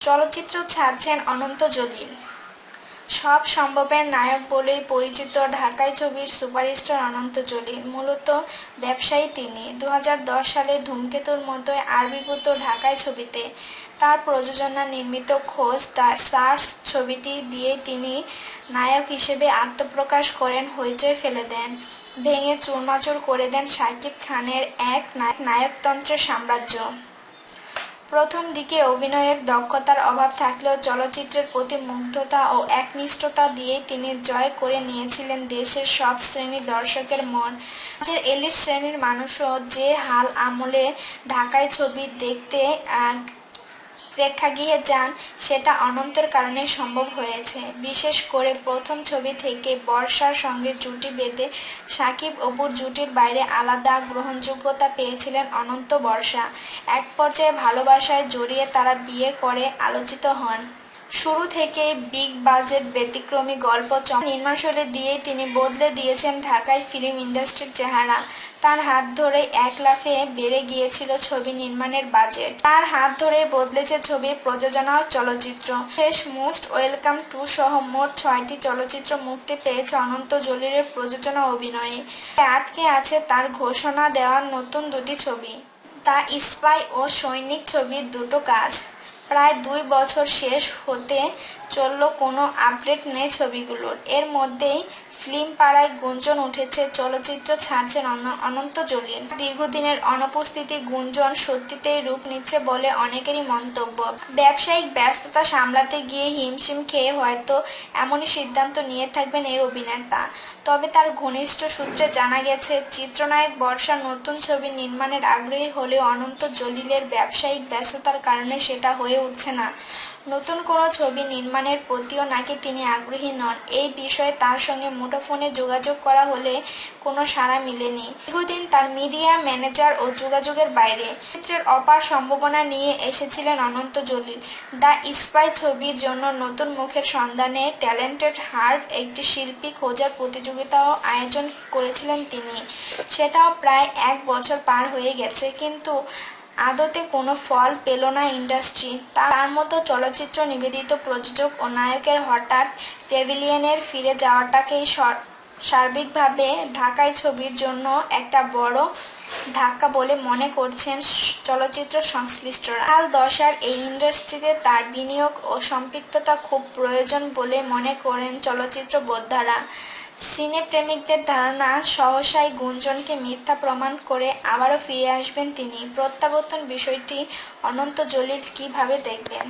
চলচ্চিত্র ছাড়ছেন অনন্ত জলিল সব সম্ভবের নায়ক বলেই পরিচিত ঢাকাই ছবির সুপারস্টার অনন্ত জলিল মূলত ব্যবসায়ী তিনি। দু হাজার দশ সালে ধূমকেতুর মতোই আবির্ভূত ঢাকাই ছবিতে তার প্রযোজনা নির্মিত খোঁজ দ্য সার্স ছবিটি দিয়ে তিনি নায়ক হিসেবে আত্মপ্রকাশ করেন, হইচই ফেলে দেন, ভেঙে চুরমাচুর করে দেন শাকিব খানের এক নায়কতন্ত্রের সাম্রাজ্য। প্রথম দিকে অভিনয়ের দক্ষতার অভাব থাকলেও চলচ্চিত্রের প্রতি মুগ্ধতা ও একনিষ্ঠতা দিয়েই তিনি জয় করে নিয়েছিলেন দেশের সব শ্রেণির দর্শকের মন। যে এলিট শ্রেণির মানুষও যে হাল আমলে ঢাকায় ছবি দেখতে প্রেক্ষাগৃহে যান, সেটা অনন্তের কারণে সম্ভব হয়েছে। বিশেষ করে প্রথম ছবি থেকে বর্ষার সঙ্গে জুটি বেঁধে সাকিব অপুর জুটির বাইরে আলাদা গ্রহণযোগ্যতা পেয়েছিলেন অনন্ত বর্ষা। এক পর্যায়ে ভালোবাসায় জড়িয়ে তারা বিয়ে করে আলোচিত হন। শুরু থেকে বিগ বাজেট ব্যতিক্রমী গল্প নির্মাণশৈলী দিয়েই তিনি বদলে দিয়েছেন ঢাকায় ফিল্ম ইন্ডাস্ট্রির চেহারা। তার হাত ধরে এক লাফে বেড়ে গিয়েছিল ছবি নির্মাণের বাজেট। তার হাত ধরে বদলেছে ছবির প্রযোজনা চলচ্চিত্র। শেষ মোস্ট ওয়েলকাম টু সহ মোট ছয়টি চলচ্চিত্র মুক্তি পেয়েছে অনন্ত জলিলের প্রযোজনা অভিনয়ে। আটকে আছে তার ঘোষণা দেওয়ার নতুন দুটি ছবি। তা স্পাই ও সৈনিক ছবির দুটো কাজ। প্রায় দুই বছর শেষ হতে চলল কোনো আপডেট নেই ছবিগুলোর। এর মধ্যেই ফিল্ম পাড়ায় গুঞ্জন উঠেছে, চলচ্চিত্র ছাড়ছেন অনন্ত জলিল। দীর্ঘদিনের অনুপস্থিতি গুঞ্জন সত্যিতেই রূপ নিচ্ছে বলে অনেকেরই মন্তব্য। ব্যবসায়িক ব্যস্ততা সামলাতে গিয়ে হিমশিম খেয়ে হয়তো এমনই সিদ্ধান্ত নিয়ে থাকবেন এই অভিনেতা। তবে তার ঘনিষ্ঠ সূত্রে জানা গেছে, চিত্রনায়ক বর্ষার নতুন ছবি নির্মাণের আগ্রহী হলেও অনন্ত জলিলের ব্যবসায়িক ব্যস্ততার কারণে সেটা হয়ে উঠছে না। নতুন কোনো ছবি নির্মাণের প্রতিও নাকি তিনি আগ্রহী নন। এই বিষয়ে তার সঙ্গে মুঠোফোনে যোগাযোগ করা হলে কোনো সাড়া মিলেনি। দীর্ঘদিন তার মিডিয়া ম্যানেজার ও যোগাযোগের বাইরে চিত্রের অপার সম্ভাবনা নিয়ে এসেছিলেন অনন্ত জলিল। দ্য স্পাই ছবির জন্য নতুন মুখের সন্ধানে ট্যালেন্টেড হার্ট একটি শিল্পী খোঁজার প্রতিযোগিতাও আয়োজন করেছিলেন তিনি। সেটাও প্রায় এক বছর পার হয়ে গেছে, কিন্তু আদতে কোনো ফল পেল না ইন্ডাস্ট্রি। তার মতো চলচ্চিত্র নিবেদিত প্রযোজক ও নায়কের হঠাৎ প্যাভিলিয়নের ফিরে যাওয়াটাকেই সার্বিকভাবে ঢাকাই ছবির জন্য একটা বড় ধাক্কা বলে মনে করছেন চলচ্চিত্র সংশ্লিষ্টরা। কাল দশার এই ইন্ডাস্ট্রিতে তার বিনিয়োগ ও সম্পৃক্ততা খুব প্রয়োজন বলে মনে করেন চলচ্চিত্র বোদ্ধারা। সিনেপ্রেমিকদের ধারণা, সহসাই গুঞ্জনকে মিথ্যা প্রমাণ করে আবারও ফিরে আসবেন তিনি। প্রত্যাবর্তন বিষয়টি অনন্ত জলিল কীভাবে দেখবেন?